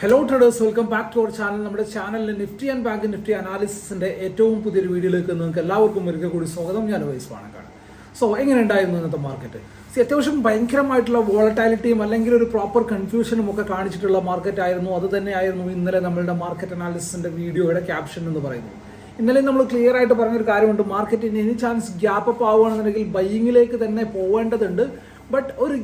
Hello traders welcome back to our channel നമ്മുടെ ചാനലിൽ Nifty and bank Nifty അനാലിസിന്റെ ഏറ്റവും പുതിയൊരു വീഡിയോയിലേക്ക് നിങ്ങൾക്ക് എല്ലാവർക്കും ഒരിക്കൽ കൂടി സ്വാഗതം. ഞാൻ വൈസ് പാണക്കാണ് സോ എങ്ങനെ ഉണ്ടായിരുന്നു ഇന്നത്തെ മാർക്കറ്റ് സി അത്യാവശ്യം ഭയങ്കരമായിട്ടുള്ള വോളറ്റാലിറ്റിയും അല്ലെങ്കിൽ ഒരു പ്രോപ്പർ കൺഫ്യൂഷനും ഒക്കെ കാണിച്ചിട്ടുള്ള മാർക്കറ്റ് ആയിരുന്നു. അത് തന്നെയായിരുന്നു ഇന്നലെ നമ്മളുടെ മാർക്കറ്റ് അനാലിസിന്റെ വീഡിയോയുടെ ക്യാപ്ഷൻ എന്ന് പറയുന്നത്. ഇന്നലെ നമ്മൾ ക്ലിയർ ആയിട്ട് പറഞ്ഞൊരു കാര്യമുണ്ട്. മാർക്കറ്റിന് എനി ചാൻസ് ഗ്യാപ്പ് അപ്പ് ആവുകയാണെന്നുണ്ടെങ്കിൽ ബൈയിങ്ങിലേക്ക് തന്നെ പോവേണ്ടതുണ്ട്. ബട്ട് ഒരു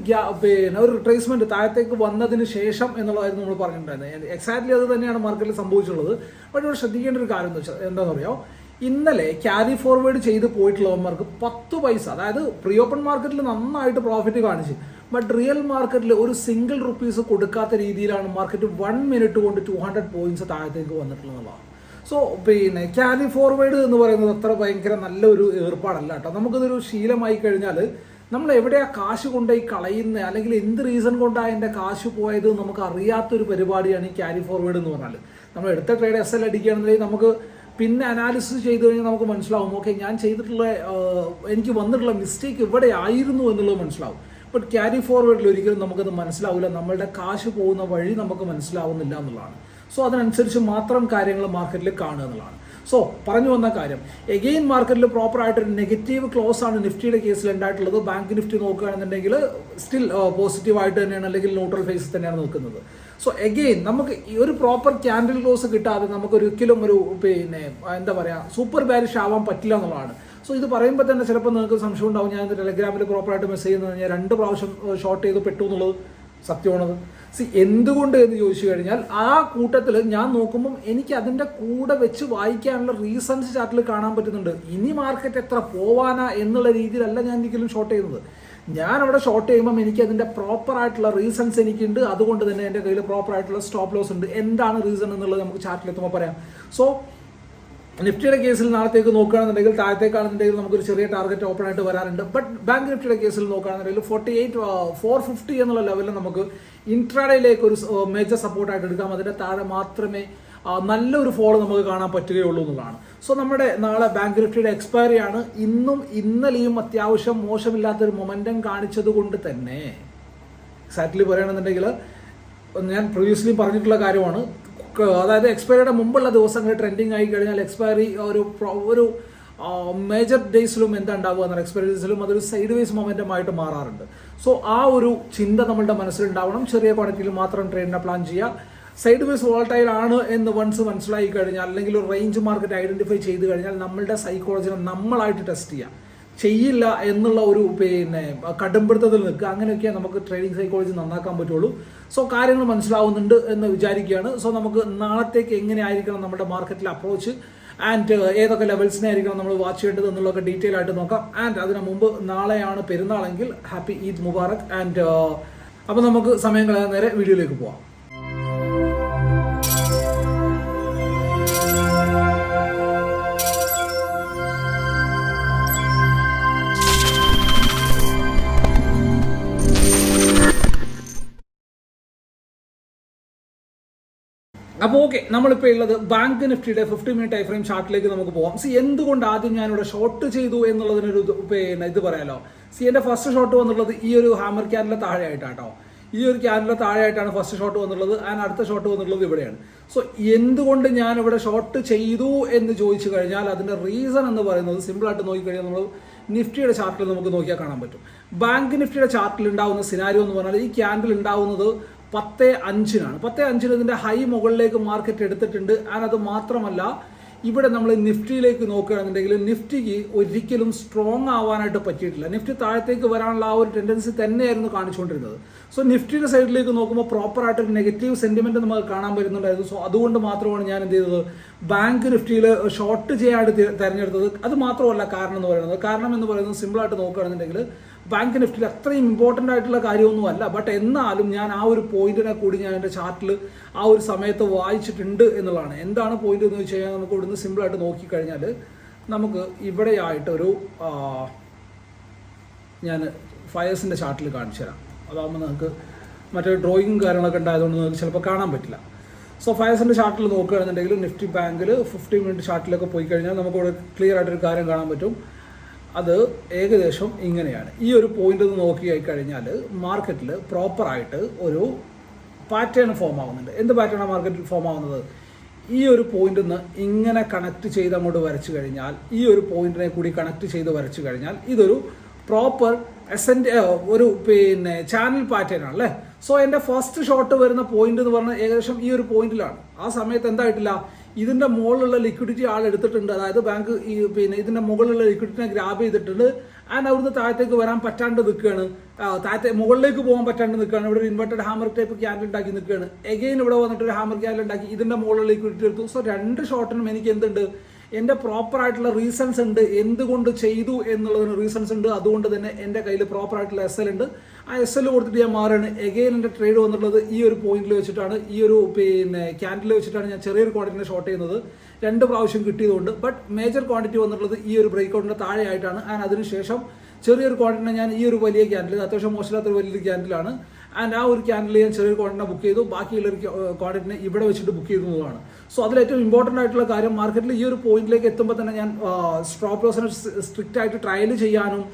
പിന്നെ ഒരു റിട്രേസ്മെന്റ് താഴത്തേക്ക് വന്നതിന് ശേഷം എന്നുള്ളതായിരുന്നു നമ്മൾ പറഞ്ഞിട്ടുണ്ടായിരുന്നത്. എക്സാക്ട്ലി അത് തന്നെയാണ് മാർക്കറ്റിൽ സംഭവിച്ചിട്ടുള്ളത്. ബട്ട് ഇവിടെ ശ്രദ്ധിക്കേണ്ട ഒരു കാര്യം എന്ന് വെച്ചാൽ എന്താണെന്ന് അറിയാമോ ഇന്നലെ ക്യാരി ഫോർവേഡ് ചെയ്ത് പോയിട്ടുള്ളവന്മാർക്ക് പത്ത് പൈസ അതായത് പ്രീ ഓപ്പൺ മാർക്കറ്റിൽ നന്നായിട്ട് പ്രോഫിറ്റ് കാണിച്ച് ബട്ട് റിയൽ മാർക്കറ്റിൽ ഒരു സിംഗിൾ റുപ്പീസ് കൊടുക്കാത്ത രീതിയിലാണ് മാർക്കറ്റ് വൺ മിനിറ്റ് കൊണ്ട് ടു ഹൺഡ്രഡ് പോയിന്റ്സ് താഴത്തേക്ക് വന്നിട്ടുള്ളതാണ് സോ പിന്നെ ക്യാരി ഫോർവേഡ് എന്ന് പറയുന്നത് അത്ര ഭയങ്കര നല്ലൊരു ഏർപ്പാടല്ല കേട്ടോ. നമുക്കിതൊരു ശീലമായി കഴിഞ്ഞാൽ നമ്മൾ എവിടെയാ കാശ് കൊണ്ടുപോയി കളയുന്നത് അല്ലെങ്കിൽ എന്ത് റീസൺ കൊണ്ടാണ് എന്റെ കാശ് പോയത് നമുക്ക് അറിയാത്തൊരു പരിപാടിയാണ് ഈ ക്യാരി ഫോർവേഡ് എന്ന് പറഞ്ഞാൽ നമ്മൾ എടുത്ത ട്രേഡ് എസ് എൽ അടിക്കുകയാണെന്നുണ്ടെങ്കിൽ നമുക്ക് പിന്നെ അനാലിസിസ് ചെയ്തു കഴിഞ്ഞാൽ നമുക്ക് മനസ്സിലാവും. ഓക്കെ ഞാൻ ചെയ്തിട്ടുള്ള എനിക്ക് വന്നിട്ടുള്ള മിസ്റ്റേക്ക് ഇവിടെ ആയിരുന്നു എന്നുള്ളത് മനസ്സിലാവും. ബട്ട് ക്യാരി ഫോർവേഡിൽ ഒരിക്കലും നമുക്കത് മനസ്സിലാവില്ല. നമ്മളുടെ കാശ് പോകുന്ന വഴി നമുക്ക് മനസ്സിലാവുന്നില്ല എന്നുള്ളതാണ്. സോ അതിനനുസരിച്ച് മാത്രം കാര്യങ്ങൾ മാർക്കറ്റിൽ കാണുക എന്നുള്ളതാണ്. സോ പറഞ്ഞു വന്ന കാര്യം. എഗെയിൻ മാർക്കറ്റിൽ പ്രോപ്പർ ആയിട്ടൊരു നെഗറ്റീവ് ക്ലോസ് ആണ് നിഫ്റ്റിയുടെ കേസിൽ ഉണ്ടായിട്ടുള്ളത് ബാങ്ക് നിഫ്റ്റി നോക്കുകയാണെന്നുണ്ടെങ്കിൽ സ്റ്റിൽ പോസിറ്റീവ് ആയിട്ട് തന്നെയാണ് അല്ലെങ്കിൽ ന്യൂട്രൽ ഫേസ് തന്നെയാണ് നിൽക്കുന്നത് സോ എഗെയിൻ നമുക്ക് ഈ ഒരു പ്രോപ്പർ ക്യാൻഡിൽ ക്ലോസ് കിട്ടാതെ നമുക്ക് ഒരിക്കലും ഒരു പിന്നെ എന്താ പറയുക സൂപ്പർ ബാരിഷ് ആവാൻ പറ്റില്ല എന്നുള്ളതാണ്. സോ ഇത് പറയുമ്പോൾ തന്നെ ചിലപ്പോൾ നിങ്ങൾക്ക് സംശയം ഉണ്ടാവും. ഞാൻ ടെലഗ്രാമിൽ പ്രോപ്പറായിട്ട് മെസ്സേജ് ചെയ്യുന്നത് ഞാൻ രണ്ട് പ്രാവശ്യം ഷോർട്ട് ചെയ്ത് പെട്ടു എന്നുള്ളത്. സത്യമാണത്? സി എന്തുകൊണ്ട് എന്ന് ചോദിച്ചു കഴിഞ്ഞാൽ ആ കൂട്ടത്തിൽ ഞാൻ നോക്കുമ്പം എനിക്ക് അതിന്റെ കൂടെ വെച്ച് വായിക്കാനുള്ള റീസൺസ് ചാർട്ടിൽ കാണാൻ പറ്റുന്നുണ്ട്. ഇനി മാർക്കറ്റ് എത്ര പോവാനാ എന്നുള്ള രീതിയിലല്ല ഞാൻ ഒരിക്കലും ഷോർട്ട് ചെയ്യുന്നത്. ഞാൻ അവിടെ ഷോർട്ട് ചെയ്യുമ്പം എനിക്ക് അതിന്റെ പ്രോപ്പർ ആയിട്ടുള്ള റീസൺസ് എനിക്കുണ്ട്. അതുകൊണ്ട് തന്നെ എന്റെ കയ്യിൽ പ്രോപ്പർ ആയിട്ടുള്ള സ്റ്റോപ്പ് ലോസ് ഉണ്ട്. എന്താണ് റീസൺ എന്നുള്ളത് നമുക്ക് ചാർട്ടിൽ എത്തുമ്പോൾ പറയാം. സോ നിഫ്റ്റിയുടെ കേസിൽ നാളത്തേക്ക് നോക്കുകയാണെന്നുണ്ടെങ്കിൽ താഴത്തേക്കാണെന്നുണ്ടെങ്കിൽ നമുക്കൊരു ചെറിയ ടാർഗറ്റ് ഓപ്പൺ ആയിട്ട് വരാറുണ്ട്. ബട്ട് ബാങ്ക് നിഫ്റ്റിയുടെ കേസിൽ നോക്കുകയാണെന്നുണ്ടെങ്കിൽ ഫോർട്ടി എയ്റ്റ് ഫോർ ഫിഫ്റ്റി എന്നുള്ള ലെവലിൽ നമുക്ക് ഇൻട്രാഡേയിലേക്ക് ഒരു മേജർ സപ്പോർട്ടായിട്ട് എടുക്കാം. അതിന്റെ താഴെ മാത്രമേ നല്ലൊരു ഫോൾ നമുക്ക് കാണാൻ പറ്റുകയുള്ളൂ എന്നുള്ളതാണ്. സോ നമ്മുടെ നാളെ ബാങ്ക് നിഫ്റ്റിയുടെ എക്സ്പയറി ആണ്. ഇന്നും ഇന്നലെയും അത്യാവശ്യം മോശമില്ലാത്തൊരു മൊമെന്റം കാണിച്ചത് കൊണ്ട് തന്നെ. എക്സാക്ട്ലി പറയുകയാണെന്നുണ്ടെങ്കിൽ ഞാൻ പ്രീവിയസ്ലി പറഞ്ഞിട്ടുള്ള കാര്യമാണ്. അതായത് എക്സ്പയറിയുടെ മുമ്പുള്ള ദിവസങ്ങൾ ട്രെൻഡിങ് ആയി കഴിഞ്ഞാൽ എക്സ്പയറി ഒരു ഒരു മേജർ ഡേയ്സിലും എന്താ ഉണ്ടാവുക എന്നാൽ എക്സ്പയറി ഡേയ്സിലും അതൊരു സൈഡ് വേസ് മൊമെന്റം ആയിട്ട് മാറാറുണ്ട്. സോ ആ ഒരു ചിന്ത നമ്മളുടെ മനസ്സിലുണ്ടാവണം. ചെറിയ ക്വാണ്ടിറ്റിയിൽ മാത്രം ട്രേഡിനെ പ്ലാൻ ചെയ്യുക. സൈഡ് വേസ് വോൾട്ടൈൽ ആണ് എന്ന് വൺസ് മനസ്സിലായി കഴിഞ്ഞാൽ അല്ലെങ്കിൽ ഒരു റേഞ്ച് മാർക്കറ്റ് ഐഡന്റിഫൈ ചെയ്ത് കഴിഞ്ഞാൽ നമ്മളുടെ സൈക്കോളജിനെ നമ്മളായിട്ട് ടെസ്റ്റ് ചെയ്യാം ചെയ്യില്ല എന്നുള്ള ഒരു പിന്നെ കടുംപിടുത്തത്തിൽ നിൽക്കുക. അങ്ങനെയൊക്കെ നമുക്ക് ട്രേഡിംഗ് സൈക്കോളജി നന്നാക്കാൻ പറ്റുള്ളൂ. സോ കാര്യങ്ങൾ മനസ്സിലാവുന്നുണ്ട് എന്ന് വിചാരിക്കുകയാണ്. സോ നമുക്ക് നാളത്തേക്ക് എങ്ങനെ ആയിരിക്കണം നമ്മുടെ മാർക്കറ്റിൽ അപ്രോച്ച് ആൻഡ് ഏതൊക്കെ ലെവൽസിനെ ആയിരിക്കണം നമ്മൾ വാച്ച് ചെയ്യേണ്ടത് എന്നുള്ളതൊക്കെ ഡീറ്റെയിൽ ആയിട്ട് നോക്കാം. ആൻഡ് അതിനു മുമ്പ് നാളെയാണ് പെരുന്നാളെങ്കിൽ ഹാപ്പി ഈദ് മുബാറക് ആൻഡ് അപ്പോൾ നമുക്ക് സമയം കളയാൻ നേരെ വീഡിയോയിലേക്ക് പോവാം. അപ്പോൾ ഓക്കെ നമ്മളിപ്പോൾ ഉള്ളത് ബാങ്ക് നിഫ്റ്റിയുടെ ഫിഫ്റ്റി മിനിറ്റ് ടൈം ഫ്രെയിം ചാർട്ടിലേക്ക് നമുക്ക് പോകാം സി എന്തുകൊണ്ട് ആദ്യം ഞാനിവിടെ ഷോർട്ട് ചെയ്തു എന്നുള്ളതിനൊരു പിന്നെ ഇത് പറയാലോ. സി എന്റെ ഫസ്റ്റ് ഷോട്ട് വന്നുള്ളത് ഈ ഒരു ഹാമർ ക്യാനിലെ താഴെയായിട്ടാട്ടോ ഈ ഒരു ക്യാനിലെ താഴെയായിട്ടാണ് ഫസ്റ്റ് ഷോട്ട് വന്നുള്ളത് ആൻഡ് അടുത്ത ഷോട്ട് വന്നുള്ളത് ഇവിടെയാണ്. സോ എന്തുകൊണ്ട് ഞാൻ ഇവിടെ ഷോർട്ട് ചെയ്തു എന്ന് ചോദിച്ചു കഴിഞ്ഞാൽ അതിന്റെ റീസൺ എന്ന് പറയുന്നത് സിമ്പിളായിട്ട് നോക്കിക്കഴിഞ്ഞാൽ നമ്മൾ നിഫ്റ്റിയുടെ ചാർട്ടിൽ നമുക്ക് നോക്കിയാൽ കാണാൻ പറ്റും. ബാങ്ക് നിഫ്റ്റിയുടെ ചാർട്ടിൽ ഉണ്ടാവുന്ന സിനാരിയോ എന്ന് പറഞ്ഞാൽ ഈ ക്യാൻഡിൽ ഉണ്ടാവുന്നത് പത്ത് അഞ്ചിനാണ്. പത്ത് അഞ്ചിന് ഇതിന്റെ ഹൈ മുകളിലേക്ക് മാർക്കറ്റ് എടുത്തിട്ടുണ്ട്. ആൻഡ് അത് മാത്രമല്ല ഇവിടെ നമ്മൾ നിഫ്റ്റിയിലേക്ക് നോക്കുകയാണെന്നുണ്ടെങ്കിൽ നിഫ്റ്റിക്ക് ഒരിക്കലും സ്ട്രോങ് ആവാനായിട്ട് പറ്റിയിട്ടില്ല. നിഫ്റ്റി താഴത്തേക്ക് വരാനുള്ള ആ ഒരു ടെൻഡൻസി തന്നെയായിരുന്നു കാണിച്ചുകൊണ്ടിരുന്നത്. സോ നിഫ്റ്റിയുടെ സൈഡിലേക്ക് നോക്കുമ്പോൾ പ്രോപ്പറായിട്ട് ഒരു നെഗറ്റീവ് സെന്റിമെന്റ് നമുക്ക് കാണാൻ പറ്റുന്നുണ്ടായിരുന്നു. സോ അതുകൊണ്ട് മാത്രമാണ് ഞാൻ എന്ത് ചെയ്തത്? ബാങ്ക് നിഫ്റ്റിയിൽ ഷോർട്ട് ചെയ്യാനായിട്ട് തിരഞ്ഞെടുത്തത്. അത് മാത്രമല്ല കാരണം എന്ന് പറയുന്നത്. കാരണം എന്ന് പറയുന്നത് സിമ്പിളായിട്ട് നോക്കുകയാണെന്നുണ്ടെങ്കിൽ ബാങ്ക് നിഫ്റ്റിയിൽ അത്രയും ഇമ്പോർട്ടന്റ് ആയിട്ടുള്ള കാര്യമൊന്നും അല്ല. ബട്ട് എന്നാലും ഞാൻ ആ ഒരു പോയിന്റിനെ കൂടി ഞാൻ എന്റെ ചാർട്ടിൽ ആ ഒരു സമയത്ത് വായിച്ചിട്ടുണ്ട് എന്നുള്ളതാണ്. എന്താണ് പോയിന്റ് എന്ന് വെച്ച് കഴിഞ്ഞാൽ നമുക്ക് ഇവിടുന്ന് സിമ്പിളായിട്ട് നോക്കിക്കഴിഞ്ഞാൽ നമുക്ക് ഇവിടെയായിട്ടൊരു ഞാൻ ഫയേഴ്സിന്റെ ചാർട്ടിൽ കാണിച്ചു തരാം. അതാകുമ്പോൾ നിങ്ങൾക്ക് മറ്റേ ഡ്രോയിങ്ങും കാര്യങ്ങളൊക്കെ ഉണ്ടായതുകൊണ്ട് നിങ്ങൾക്ക് ചിലപ്പോൾ കാണാൻ പറ്റില്ല. സോ ഫയേഴ്സിന്റെ ചാർട്ടിൽ നോക്കുകയാണെന്നുണ്ടെങ്കിൽ നിഫ്റ്റി ബാങ്കിൽ ഫിഫ്റ്റി മിനിറ്റ് ചാർട്ടിലൊക്കെ പോയി കഴിഞ്ഞാൽ നമുക്ക് ഇവിടെ ക്ലിയർ ആയിട്ടൊരു കാര്യം കാണാൻ പറ്റും. അത് ഏകദേശം ഇങ്ങനെയാണ്. ഈ ഒരു പോയിന്റ് നോക്കി കഴിഞ്ഞാൽ മാർക്കറ്റിൽ പ്രോപ്പറായിട്ട് ഒരു പാറ്റേൺ ഫോം ആവുന്നുണ്ട്. എന്ത് പാറ്റേണാണ് മാർക്കറ്റിൽ ഫോം ആവുന്നത്? ഈ ഒരു പോയിന്റിൽ നിന്ന് ഇങ്ങനെ കണക്ട് ചെയ്ത് അങ്ങോട്ട് വരച്ചു കഴിഞ്ഞാൽ ഈ ഒരു പോയിന്റിനെ കൂടി കണക്ട് ചെയ്ത് വരച്ചു കഴിഞ്ഞാൽ ഇതൊരു പ്രോപ്പർ എസെന്റ് ഒരു പിന്നെ ചാനൽ പാറ്റേൺ ആണ് അല്ലേ? സോ എന്റെ ഫസ്റ്റ് ഷോട്ട് വരുന്ന പോയിന്റ് എന്ന് പറഞ്ഞാൽ ഏകദേശം ഈ ഒരു പോയിന്റിലാണ് ആ സമയത്ത് എന്തായിട്ടില്ല? ഇതിന്റെ മുകളിലുള്ള ലിക്വിഡിറ്റി ആൾ എടുത്തിട്ടുണ്ട്. അതായത് ബാങ്ക് ഈ പിന്നെ ഇതിന്റെ മുകളിലുള്ള ലിക്വിഡിറ്റിനെ ഗ്രാബ് ചെയ്തിട്ടുണ്ട്. ആൻഡ് അവിടുന്ന് താഴത്തേക്ക് വരാൻ പറ്റാണ്ട് നിൽക്കുകയാണ്. താഴത്തെ മുകളിലേക്ക് പോകാൻ പറ്റാണ്ട് നിൽക്കുകയാണ്. ഇവിടെ ഒരു ഇൻവെർട്ടഡ് ഹാമർ ടൈപ്പ് ക്യാൻഡിൽ ഉണ്ടാക്കി നിൽക്കുകയാണ്. എഗെയിൻ ഇവിടെ വന്നിട്ട് ഒരു ഹാമർ ക്യാൻഡിൽ ഉണ്ടാക്കി ഇതിന്റെ മുകളിലുള്ള ലിക്വിഡിറ്റി എടുത്തു. സോ രണ്ട് ഷോട്ടിനും എനിക്ക് എന്തുണ്ട്? എന്റെ പ്രോപ്പർ ആയിട്ടുള്ള റീസൺസ് ഉണ്ട് എന്തുകൊണ്ട് ചെയ്തു എന്നുള്ളതിന് റീസൺസ് ഉണ്ട്. അതുകൊണ്ട് തന്നെ എന്റെ കയ്യിൽ പ്രോപ്പർ ആയിട്ടുള്ള എസ് എൽ ഉണ്ട്. ആ എസ് എൽ കൊടുത്തിട്ട് ഞാൻ മാറുകയാണ്. എഗെയിൻ എന്റെ ട്രേഡ് വന്നിട്ടുള്ളത് ഈ ഒരു പോയിന്റിൽ വെച്ചിട്ടാണ്. ഈ ഒരു പിന്നെ ക്യാൻഡിൽ വെച്ചിട്ടാണ് ഞാൻ ചെറിയൊരു ക്വാണ്ടിറ്റിനെ ഷോർട്ട് ചെയ്യുന്നത്. രണ്ട് പ്രാവശ്യം കിട്ടിയതുകൊണ്ട്. ബട്ട് മേജർ ക്വാണ്ടിറ്റി വന്നിട്ടുള്ളത് ഈ ഒരു ബ്രേക്ക് ഔട്ടിന്റെ താഴെയായിട്ടാണ്. ആൻഡ് അതിനുശേഷം ചെറിയൊരു ക്വാണ്ടിറ്റിനെ ഞാൻ ഈ ഒരു വലിയ ക്യാൻഡിൽ അത്യാവശ്യം മോശമില്ലാത്തൊരു വലിയൊരു ക്യാൻഡിലാണ് ആൻഡ് ആ ഒരു ക്യാൻഡിൽ ഞാൻ ചെറിയൊരു ക്വാണ്ടിനെ ബുക്ക് ചെയ്തു. ബാക്കിയുള്ളൊരു ക്വാണ്ടിറ്റിനെ ഇവിടെ വെച്ചിട്ട് ബുക്ക് ചെയ്തതാണ് സോ അതിൽ ഏറ്റവും ഇമ്പോർട്ടന്റ് ആയിട്ടുള്ള കാര്യം മാർക്കറ്റിൽ ഈ ഒരു പോയിന്റിലേക്ക് എത്തുമ്പോൾ തന്നെ ഞാൻ സ്ട്രോപ്പ് ലോസിനെ സ്ട്രിക്റ്റ് ആയിട്ട് ട്രയൽ ചെയ്യാനും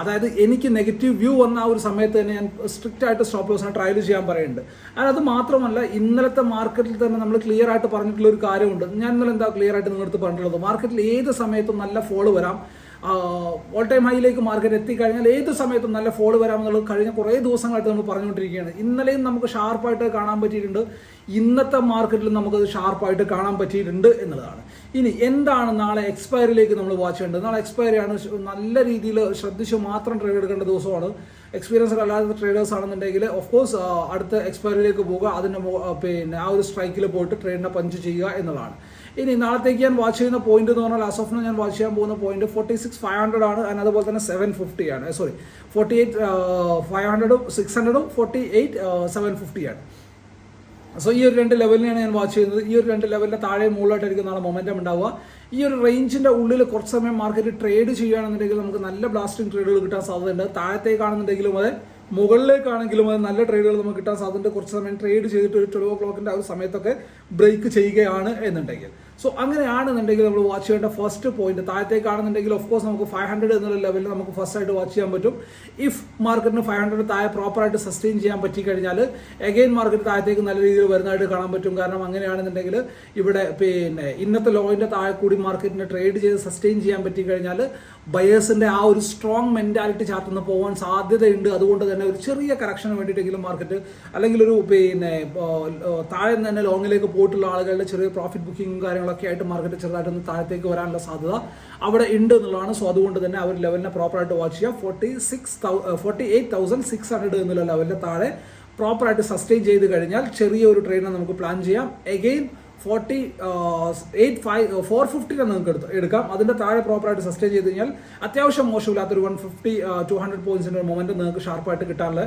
അതായത് എനിക്ക് നെഗറ്റീവ് വ്യൂ വന്ന ആ ഒരു സമയത്ത് തന്നെ ഞാൻ സ്ട്രിക്റ്റ് ആയിട്ട് സ്റ്റോപ്പ് ലോസിനെ ട്രയൽ ചെയ്യാൻ പറയുന്നുണ്ട്. ആൻഡ് അത് മാത്രമല്ല ഇന്നലത്തെ മാർക്കറ്റിൽ തന്നെ നമ്മൾ ക്ലിയർ ആയിട്ട് പറഞ്ഞിട്ടുള്ള ഒരു കാര്യമുണ്ട്. ഞാൻ ഇന്നലെ എന്താ ക്ലിയർ ആയിട്ട് നിങ്ങളടുത്ത് പറഞ്ഞിട്ടുള്ളത്? മാർക്കറ്റിൽ ഏത് സമയത്തും നല്ല ഫോൾ വരാം. ഓൾ ടൈം ഹൈയിലേക്ക് മാർക്കറ്റ് എത്തിക്കഴിഞ്ഞാൽ ഏത് സമയത്തും നല്ല ഫോൾ വരാമെന്നുള്ളത് കഴിഞ്ഞ കുറേ ദിവസങ്ങളായിട്ട് നമ്മൾ പറഞ്ഞുകൊണ്ടിരിക്കുകയാണ്. ഇന്നലെയും നമുക്ക് ഷാർപ്പായിട്ട് കാണാൻ പറ്റിയിട്ടുണ്ട്. ഇന്നത്തെ മാർക്കറ്റിൽ നമുക്കത് ഷാർപ്പായിട്ട് കാണാൻ പറ്റിയിട്ടുണ്ട് എന്നുള്ളതാണ്. ഇനി എന്താണ് നാളെ എക്സ്പയറിലേക്ക് നമ്മൾ വാച്ച് ചെയ്യേണ്ടത്? നാളെ എക്സ്പയറി ആണ്. നല്ല രീതിയിൽ ശ്രദ്ധിച്ച് മാത്രം ട്രേഡ് എടുക്കേണ്ട ദിവസമാണ്. എക്സ്പീരിയൻസ് അല്ലാത്ത ട്രേഡേഴ്സ് ആണെന്നുണ്ടെങ്കിൽ ഓഫ് കോഴ്സ് അടുത്ത എക്സ്പയറിയിലേക്ക് പോവുക. അതിന്റെ പിന്നെ ആ ഒരു സ്ട്രൈക്കിൽ പോയിട്ട് ട്രേഡിനെ പഞ്ച് ചെയ്യുക എന്നുള്ളതാണ്. ഇനി നാളത്തേക്ക് ഞാൻ വാച്ച് ചെയ്യുന്ന പോയിന്റ് എന്ന് പറഞ്ഞാൽ ഓഫ് ഞാൻ വാച്ച് ചെയ്യാൻ പോകുന്ന point forty six five hundred ആണ്. അതിന് അതുപോലെ തന്നെ സെവൻ ഫിഫ്റ്റി ആണ്. സോറി ഫോർട്ടി എയ്റ്റ് ഫൈവ് ഹൺഡ്രഡും സിക്സ് ഹൺഡ്രഡും ഫോർട്ടി എയ്റ്റ് സെവൻ ഫിഫ്റ്റി ആണ്. സോ ഈ ഒരു രണ്ട് ലെവലിനെയാണ് ഞാൻ വാച്ച് ചെയ്യുന്നത്. ഈ ഒരു രണ്ട് ലെവലിന്റെ താഴെ മുകളിലായിട്ടായിരിക്കും നാളെ മൊമെന്റം ഉണ്ടാവുക. ഈ ഒരു റേഞ്ചിന്റെ ഉള്ളിൽ കുറച്ച് സമയം മാർക്കറ്റ് ട്രേഡ് ചെയ്യുകയാണെന്നുണ്ടെങ്കിൽ നമുക്ക് നല്ല ബ്ലാസ്റ്റിംഗ് ട്രേഡുകൾ കിട്ടാൻ സാധ്യതയുണ്ട്. താഴത്തേക്കാണെന്നുണ്ടെങ്കിലും അതെ മുകളിലേക്കാണെങ്കിലും അത് നല്ല ട്രേഡുകൾ നമുക്ക് കിട്ടാൻ സാധ്യതയുണ്ട്. കുറച്ച് സമയം ട്രേഡ് ചെയ്തിട്ട് ഒരു ട്വൽവ് ഓ ക്ലോക്കിന്റെ ആ ഒരു സമയത്തൊക്കെ ബ്രേക്ക് ചെയ്യുകയാണ് എന്നുണ്ടെങ്കിൽ. സോ അങ്ങനെയാണെന്നുണ്ടെങ്കിൽ നമ്മൾ വാച്ച് ചെയ്യേണ്ട ഫസ്റ്റ് പോയിന്റ് താഴത്തേക്കാണെന്നുണ്ടെങ്കിൽ ഓഫ് കോഴ്സ് നമുക്ക് ഫൈവ് ഹൺഡ്രഡ് എന്നുള്ള ലെവലിൽ നമുക്ക് ഫസ്റ്റ് ആയിട്ട് വാച്ച് ചെയ്യാൻ പറ്റും. ഇഫ് മാർക്കറ്റിന് ഫൈവ് ഹൺഡ്രഡ് താഴെ പ്രോപ്പറായിട്ട് സസ്റ്റെയിൻ ചെയ്യാൻ പറ്റി കഴിഞ്ഞാൽ എഗെയിൻ മാർക്കറ്റ് താഴത്തേക്ക് നല്ല രീതിയിൽ വരുന്നതായിട്ട് കാണാൻ പറ്റും. കാരണം അങ്ങനെയാണെന്നുണ്ടെങ്കിൽ ഇവിടെ പിന്നെ ഇന്നത്തെ ലോയിന്റെ താഴെ കൂടി മാർക്കറ്റിനെ ട്രേഡ് ചെയ്ത് സസ്റ്റെയിൻ ചെയ്യാൻ പറ്റി കഴിഞ്ഞാൽ ബയേഴ്സിന്റെ ആ ഒരു സ്ട്രോങ് മെന്റാലിറ്റി ചാർട്ടിൽ പോകാൻ സാധ്യതയുണ്ട്. അതുകൊണ്ട് തന്നെ ഒരു ചെറിയ കറക്ഷന് വേണ്ടിയിട്ടെങ്കിലും മാർക്കറ്റ് അല്ലെങ്കിൽ ഒരു പിന്നെ താഴെ തന്നെ ലോങ്ങിലേക്ക് പോയിട്ടുള്ള ആളുകളുടെ ചെറിയ പ്രോഫിറ്റ് ബുക്കിംഗും കാര്യങ്ങളൊക്കെ ആയിട്ട് മാർക്കറ്റ് ചെറുതായിട്ടൊന്ന് താഴത്തേക്ക് വരാനുള്ള സാധ്യത അവിടെ ഉണ്ട് എന്നുള്ളതാണ്. സോ അതുകൊണ്ട് തന്നെ അവർ ലെവലിനെ പ്രോപ്പറായിട്ട് വാച്ച് ചെയ്യുക. Forty six forty eight thousand six hundred എന്നുള്ള ലെവലിന്റെ താഴെ പ്രോപ്പറായിട്ട് സസ്റ്റെയിൻ ചെയ്ത് കഴിഞ്ഞാൽ ചെറിയ ഒരു ട്രെയിനെ നമുക്ക് പ്ലാൻ ചെയ്യാം. Again forty eight five four fifty നിങ്ങൾക്ക് എടുത്ത് എടുക്കാം. അതിന്റെ താഴെ പ്രോപ്പറായിട്ട് സസ്റ്റെയിൻ ചെയ്ത് കഴിഞ്ഞാൽ അത്യാവശ്യം മോശമില്ലാത്ത ഒരു വൺ ഫിഫ്റ്റി ടു ഹൺഡ്രഡ് പോയിന്റ്സിന്റെ ഒരു മൊമെന്റ് നിങ്ങൾക്ക് ഷാർപ്പായിട്ട് കിട്ടാനുള്ള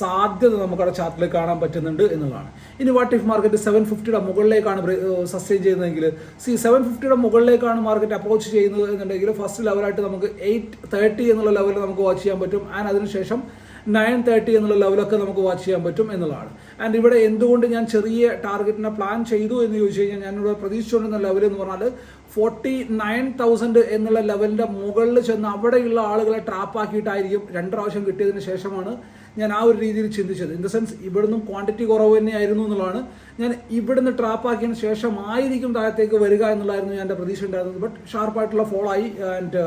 സാധ്യത നമുക്ക് അവിടെ ചാർട്ടിൽ കാണാൻ പറ്റുന്നുണ്ട് എന്നുള്ളതാണ്. ഇനി വാട്ട് ഇഫ് മാർക്കറ്റ് സെവൻ ഫിഫ്റ്റിയുടെ മുകളിലേക്കാണ് സസ്റ്റെയിൻ ചെയ്യുന്നതെങ്കിൽ? സി സെവൻ ഫിഫ്റ്റിയുടെ മുകളിലേക്കാണ് മാർക്കറ്റ് അപ്രോച്ച് ചെയ്യുന്നത് എന്നുണ്ടെങ്കിൽ ഫസ്റ്റ് ലെവലായിട്ട് നമുക്ക് എയ്റ്റ് തേർട്ടി എന്നുള്ള ലെവലിൽ നമുക്ക് വാച്ച് ചെയ്യാൻ പറ്റും. ആൻഡ് അതിനുശേഷം നയൻ തേർട്ടി എന്നുള്ള ലെവലൊക്കെ നമുക്ക് വാച്ച് ചെയ്യാൻ പറ്റും എന്നുള്ളതാണ്. ആൻഡ് ഇവിടെ എന്തുകൊണ്ട് ഞാൻ ചെറിയ ടാർഗറ്റിനെ പ്ലാൻ ചെയ്തു എന്ന് ചോദിച്ചു കഴിഞ്ഞാൽ ഞാനിവിടെ പ്രതീക്ഷിച്ചുകൊണ്ടിരുന്ന ലെവൽ എന്ന് പറഞ്ഞാൽ ഫോർട്ടി നയൻ തൗസൻഡ് എന്നുള്ള ലെവലിന്റെ മുകളിൽ ചെന്ന് അവിടെയുള്ള ആളുകളെ ട്രാപ്പാക്കിയിട്ടായിരിക്കും രണ്ട് പ്രാവശ്യം കിട്ടിയതിന് ശേഷമാണ് ഞാൻ ആ ഒരു രീതിയിൽ ചിന്തിച്ചത്. ഇൻ ദ സെൻസ് ഇവിടുന്ന് ക്വാണ്ടിറ്റി കുറവ് തന്നെയായിരുന്നു എന്നുള്ളതാണ്. ഞാൻ ഇവിടുന്ന് ട്രാപ്പാക്കിയതിന് ശേഷമായിരിക്കും താഴത്തേക്ക് വരിക എന്നുള്ളതായിരുന്നു ഞാൻ എന്റെ പ്രതീക്ഷ ഉണ്ടായിരുന്നത്. ബട്ട് ഷാർപ്പായിട്ടുള്ള ഫോൾ ആയി ആൻഡ്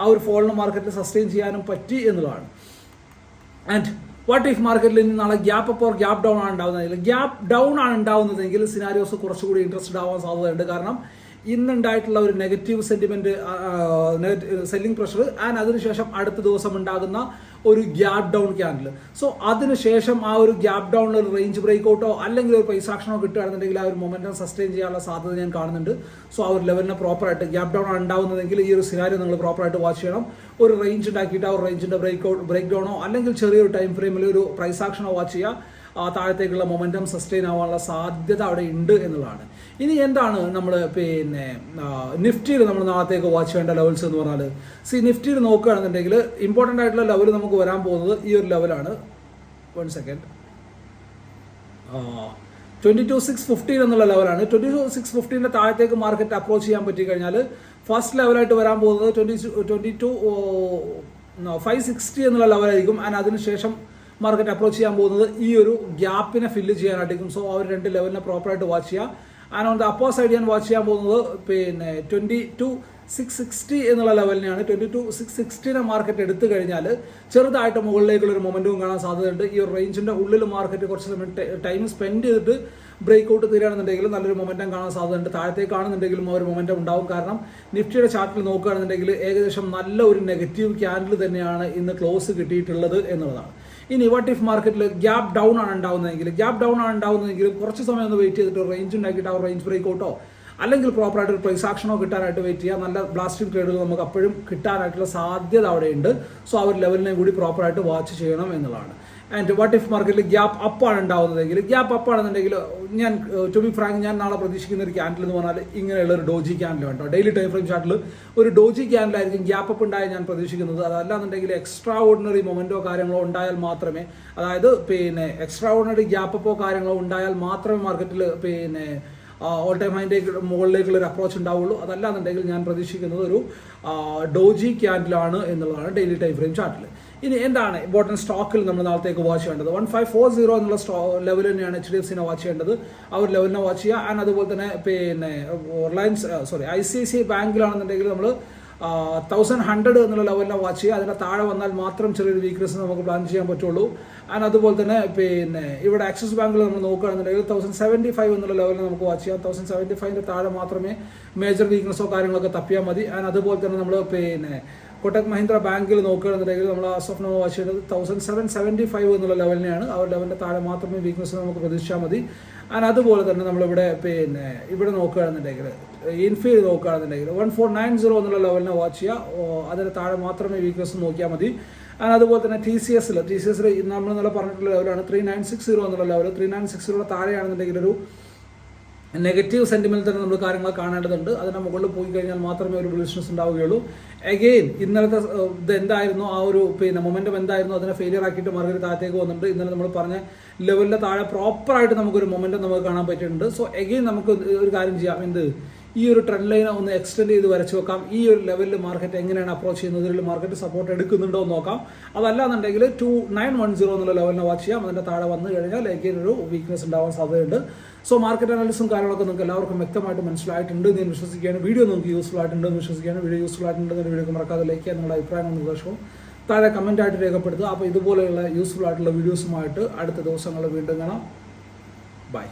ആ ഒരു ഫോളിന് മാർക്കറ്റിൽ സസ്റ്റെയിൻ ചെയ്യാനും പറ്റി എന്നുള്ളതാണ്. ആൻഡ് വാട്ട് ഇഫ് മാർക്കറ്റിൽ ഇനി നാളെ ഗ്യാപ്പ് അപ്പോൾ ഗ്യാപ്പ് ഡൗൺ ആണ് ഉണ്ടാവുന്നതെങ്കിൽ ഗ്യാപ്പ് ഡൗൺ ആണ് ഉണ്ടാവുന്നതെങ്കിൽ സിനാരിയോസ് കുറച്ചുകൂടി ഇൻട്രസ്റ്റഡ് ആവാൻ സാധ്യതയുണ്ട്. കാരണം ഇന്നുണ്ടായിട്ടുള്ള ഒരു negative sentiment selling pressure and അതിനുശേഷം അടുത്ത ദിവസം ഉണ്ടാകുന്ന ഒരു ഗ്യാപ് ഡൗൺ ക്യാൻഡിൽ സോ അതിനുശേഷം ആ ഒരു ഗ്യാപ് ഡൗൺ ഒരു റേഞ്ച് ബ്രേക്ക് ഔട്ടോ അല്ലെങ്കിൽ ഒരു പൈസ ആക്ഷനോ കിട്ടുകയാണെന്നുണ്ടെങ്കിൽ ആ ഒരു മൊമെന്റം സസ്റ്റെയിൻ ചെയ്യാനുള്ള സാധ്യത ഞാൻ കാണുന്നുണ്ട്. സോ ആ ഒരു ലെവലിനെ പ്രോപ്പറായിട്ട് ഗ്യാപ് ഡൗൺ ആണ് ഉണ്ടാവുന്നതെങ്കിൽ ഈ ഒരു സിനാരിയോ നിങ്ങൾ പ്രോപ്പറായിട്ട് വാച്ച് ചെയ്യണം. ഒരു റേഞ്ച് ഉണ്ടാക്കിയിട്ട് ആ ഒരു റേഞ്ചിന്റെ ബ്രേക്ക് ഔട്ട് ബ്രേക്ക് ഡൗണോ അല്ലെങ്കിൽ ചെറിയൊരു ടൈം ഫ്രെയിമിൽ ഒരു പ്രൈസ് ആക്ഷനോ വാച്ച് ചെയ്യുക. താഴത്തേക്കുള്ള മൊമെന്റം സസ്റ്റെയിൻ ആവാനുള്ള സാധ്യത അവിടെ ഉണ്ട് എന്നുള്ളതാണ്. ഇനി എന്താണ് നമ്മൾ പിന്നെ നിഫ്റ്റിയിൽ നമ്മൾ നാളത്തേക്ക് വാച്ച് ചെയ്യേണ്ട ലെവൽസ് എന്ന് പറഞ്ഞാൽ സി നിഫ്റ്റിയിൽ നോക്കുകയാണെന്നുണ്ടെങ്കിൽ ഇമ്പോർട്ടന്റ് ആയിട്ടുള്ള ലെവൽ നമുക്ക് വരാൻ പോകുന്നത് ഈ ഒരു ലെവലാണ് one second twenty two six fifteen എന്നുള്ള ലെവലാണ് ട്വന്റി ടു സിക്സ് ഫിഫ്റ്റീന്റെ താഴത്തേക്ക് മാർക്കറ്റ് അപ്രോച്ച് ചെയ്യാൻ പറ്റി കഴിഞ്ഞാൽ ഫസ്റ്റ് ലെവലായിട്ട് വരാൻ പോകുന്നത് twenty twenty two five sixty എന്നുള്ള ലെവലായിരിക്കും ആൻഡ് അതിനുശേഷം മാർക്കറ്റ് അപ്രോച്ച് ചെയ്യാൻ പോകുന്നത് ഈ ഒരു ഗ്യാപ്പിനെ ഫില്ല് ചെയ്യാനായിട്ടിരിക്കും. സോ ആ ഒരു രണ്ട് ലെവലിനെ പ്രോപ്പറായിട്ട് വാച്ച് ചെയ്യുക and on the upper side ഞാൻ വാച്ച് ചെയ്യാൻ പോകുന്നത് പിന്നെ ട്വന്റി ടു സിക്സ് സിക്സ്റ്റി എന്നുള്ള ലെവലിനെയാണ് ട്വന്റി ടു സിക്സ് സിക്സ്റ്റിനെ മാർക്കറ്റ് എടുത്തു കഴിഞ്ഞാൽ ചെറുതായിട്ട് മുകളിലേക്കുള്ള ഒരു മൊമെന്റവും കാണാൻ സാധ്യതയുണ്ട്. ഈ ഒരു റേഞ്ചിന്റെ ഉള്ളിൽ മാർക്കറ്റ് കുറച്ച് ടൈം സ്പെൻഡ് ചെയ്തിട്ട് ബ്രേക്ക് ഔട്ട് തീരുകയാണെന്നുണ്ടെങ്കിൽ നല്ലൊരു മൊമെന്റം കാണാൻ സാധ്യതയുണ്ട്. താഴത്തേക്ക് കാണുന്നുണ്ടെങ്കിലും ഒരു മൊമെന്റം ഉണ്ടാവും. കാരണം നിഫ്റ്റിയുടെ ചാർട്ടിൽ നോക്കുകയാണെന്നുണ്ടെങ്കിൽ ഏകദേശം നല്ല ഒരു നെഗറ്റീവ് ക്യാൻഡിൽ തന്നെയാണ് ഇന്ന് ക്ലോസ് കിട്ടിയിട്ടുള്ളത് എന്നുള്ളതാണ്. ഇനി വാട്ട് ഇഫ് മാർക്കറ്റിൽ ഗ്യാപ്പ് ഡൗൺ ആണ് ഉണ്ടാവുന്നതെങ്കിൽ ഗ്യാപ്പ് ഡൗൺ ആണ് ഉണ്ടാവുന്നതെങ്കിൽ കുറച്ച് സമയം ഒന്ന് വെയിറ്റ് ചെയ്തിട്ട് റേഞ്ച് ഉണ്ടാക്കിയിട്ട് ആ റേഞ്ച് ബ്രേക്ക് ഔട്ടോ അല്ലെങ്കിൽ പ്രോപ്പറായിട്ട് ഒരു പ്രൈസ് ആക്ഷനോ കിട്ടാനായിട്ട് വെയിറ്റ് ചെയ്യുക നല്ല ബ്ലാസ്റ്റിംഗ് ട്രേഡുകൾ നമുക്ക് അപ്പോഴും കിട്ടാനായിട്ടുള്ള സാധ്യത അവിടെയുണ്ട്. സോ ആ ഒരു ലെവലിനെ കൂടി പ്രോപ്പറായിട്ട് വാച്ച് ചെയ്യണം എന്നുള്ളതാണ്. ആൻഡ് വാട്ട് ഇഫ് മാർക്കറ്റിൽ ഗ്യാപ്പ് അപ്പാണ് ഉണ്ടാവുന്നതെങ്കിൽ ഗ്യാപ്പ് അപ്പാണെന്നുണ്ടെങ്കിൽ ഞാൻ ടു ബി ഫ്രാങ്ക് ഞാൻ നാളെ പ്രതീക്ഷിക്കുന്ന ഒരു ക്യാൻഡിൽ എന്ന് പറഞ്ഞാൽ ഇങ്ങനെയുള്ള ഒരു ഡോജി ക്യാൻഡിൽ കേട്ടോ ഡെയിലി ടൈം ഫ്രെയിം ചാർട്ടിൽ ഒരു ഡോജി ക്യാൻഡിലായിരിക്കും ഗ്യാപ്പ് അപ്പ് ഉണ്ടായി ഞാൻ പ്രതീക്ഷിക്കുന്നത്. അതല്ലാന്നുണ്ടെങ്കിൽ എക്സ്ട്രാ ഓർഡിനറി മൊമെന്റോ കാര്യങ്ങളോ ഉണ്ടായാൽ മാത്രമേ അതായത് പിന്നെ എക്സ്ട്രാ ഓർഡിനറി ഗ്യാപ്പ് അപ്പോ കാര്യങ്ങളോ ഉണ്ടായാൽ മാത്രമേ മാർക്കറ്റിൽ പിന്നെ ഓൾ ടൈം ഹൈന്റെ മുകളിലേക്കുള്ള ഒരു അപ്രോച്ച് ഉണ്ടാവുള്ളൂ. അതല്ലാന്നുണ്ടെങ്കിൽ ഞാൻ പ്രതീക്ഷിക്കുന്നത് ഒരു ഡോജി ക്യാൻഡിലാണ് എന്നുള്ളതാണ് ഡെയിലി ടൈം ഫ്രെയിം ചാർട്ടിൽ ഇനി എന്താണ് ഇമ്പോർട്ടന്റ് സ്റ്റോക്കിൽ നമ്മൾ നാളത്തേക്ക് വാച്ച് ചെയ്യേണ്ടത്? വൺ ഫൈവ് ഫോർ സീറോ എന്നുള്ള സ്റ്റോ ലെവൽ തന്നെയാണ് എച്ച് ഡി എഫ് സിനെ വാച്ച് ചെയ്യേണ്ടത്. ആ ഒരു ലെവലിനെ വാച്ച് ചെയ്യുക. ആൻഡ് അതുപോലെ തന്നെ പിന്നെ Reliance sorry I C C ബാങ്കിലാണെന്നുണ്ടെങ്കിൽ നമ്മൾ തൗസൻഡ് ഹൺഡ്രഡ് എന്നുള്ള ലെവലിനെ വാച്ച് ചെയ്യുക. അതിന്റെ താഴെ വന്നാൽ മാത്രം ചെറിയൊരു വീക്ക്നെസ് നമുക്ക് പ്ലാൻ ചെയ്യാൻ പറ്റുള്ളൂ. ആൻഡ് അതുപോലെ തന്നെ പിന്നെ ഇവിടെ ആക്സിസ് ബാങ്കിൽ നമ്മൾ നോക്കുകയാണെന്നുണ്ടെങ്കിൽ തൗസൻഡ് സെവന്റി ഫൈവ് എന്നുള്ള ലെവലിൽ നമുക്ക് വാച്ച് ചെയ്യാം. തൗസൻഡ് സെവന്റി ഫൈവിന്റെ താഴെ മാത്രമേ മേജർ വീക്ക്നെസ്സോ കാര്യങ്ങളൊക്കെ തപ്പിയാൽ മതി. ആൻഡ് അതുപോലെ തന്നെ നമ്മൾ പിന്നെ കൊട്ടക് മഹീന്ദ്ര ബാങ്കിൽ നോക്കുകയാണെന്നുണ്ടെങ്കിൽ നമ്മൾ as of now watch thousand seven seventy five എന്നുള്ള ലെവലിനെയാണ് ആ ഒരു ലെവലിന്റെ താഴെ മാത്രമേ വീക്ക്നെസ് നമുക്ക് പ്രതീക്ഷിച്ചാൽ മതി. ആൻഡ് അതുപോലെ തന്നെ നമ്മളിവിടെ പിന്നെ ഇവിടെ നോക്കുകയാണെന്നുണ്ടെങ്കിൽ ഇൻഫീൽഡ് നോക്കുകയാണെന്നുണ്ടെങ്കിൽ വൺ ഫോർ നയൻ സീറോ എന്നുള്ള ലെവലിനെ വാച്ച് ചെയ്യുക. അതിന് താഴെ മാത്രമേ വീക്ക്നെസ് നോക്കിയാൽ മതി. ആൻഡ് അതുപോലെ തന്നെ ടി സി എസിൽ ടി സി എസിൽ നമ്മൾ ഇന്നലെ പറഞ്ഞിട്ടുള്ള ലെവലാണ് ത്രീ നയൻ സിക്സ് സീറോ എന്നുള്ള level three nine six zero താഴെയാണെന്നുണ്ടെങ്കിൽ ഒരു നെഗറ്റീവ് സെന്റിമെന്റിൽ തന്നെ നമ്മൾ കാര്യങ്ങൾ കാണേണ്ടതുണ്ട്. അതിന്റെ മുകളിൽ പോയി കഴിഞ്ഞാൽ മാത്രമേ ഒരു ബിസിനസ് ഉണ്ടാവുകയുള്ളൂ. അഗെയിൻ ഇന്നലത്തെ ഇത് എന്തായിരുന്നു? ആ ഒരു പിന്നെ മൊമെന്റം എന്തായിരുന്നു? അതിനെ ഫെയിലിയർ ആക്കിയിട്ട് മറുപടി താഴത്തേക്ക് വന്നിട്ടുണ്ട്. ഇന്നലെ നമ്മൾ പറഞ്ഞ ലെവലിന്റെ താഴെ പ്രോപ്പറായിട്ട് നമുക്കൊരു മൊമെന്റം നമുക്ക് കാണാൻ പറ്റിയിട്ടുണ്ട്. സോ അഗെയിൻ നമുക്ക് ഒരു കാര്യം ചെയ്യാം. എന്ത്? ഈ ഒരു ട്രെൻഡ് ലൈനെ ഒന്ന് എക്സ്റ്റെൻഡ് ചെയ്ത് വരച്ച് നോക്കാം. ഈ ഒരു ലെവലിൽ മാർക്കറ്റ് എങ്ങനെയാണ് അപ്രോച്ച് ചെയ്യുന്നത്? ഇതിൽ മാർക്കറ്റ് സപ്പോർട്ട് എടുക്കുന്നുണ്ടോ എന്ന് നോക്കാം. അതല്ലാന്നുണ്ടെങ്കിൽ ടു നയൻ വൺ സീറോ എന്നുള്ള ലെവലിനെ വാച്ച് ചെയ്യാം. അതിന്റെ താഴെ വന്നു കഴിഞ്ഞാൽ എഗെയിൻ ഒരു വീക്ക്നെസ് ഉണ്ടാവാൻ സാധ്യതയുണ്ട്. സോ മാർക്കറ്റ് അനാലിസും കാര്യങ്ങളൊക്കെ നിങ്ങൾക്ക് എല്ലാവർക്കും വ്യക്തമായിട്ട് മനസ്സിലായിട്ടുണ്ട് എന്ന് വിശ്വസിക്കുകയാണ്. വീഡിയോ നിങ്ങൾക്ക് യൂസ്ഫുൾ ആയിട്ടുണ്ട് എന്ന് വിശ്വസിക്കുകയാണ്. വീഡിയോ യൂസ്ഫുൾ ആയിട്ടുണ്ട് എന്ന് വീഡിയോ മറക്കാതെ ലൈക്ക് ചെയ്യാൻ നിങ്ങളുടെ ഒന്ന് നിർദ്ദേശവും താഴെ കമന്റ് ആയിട്ട് രേഖപ്പെടുത്തുക. അപ്പോൾ ഇതുപോലെയുള്ള യൂസ്ഫുൾ ആയിട്ടുള്ള വീഡിയോസുമായിട്ട് അടുത്ത ദിവസങ്ങൾ വീണ്ടും കാണാം. ബൈ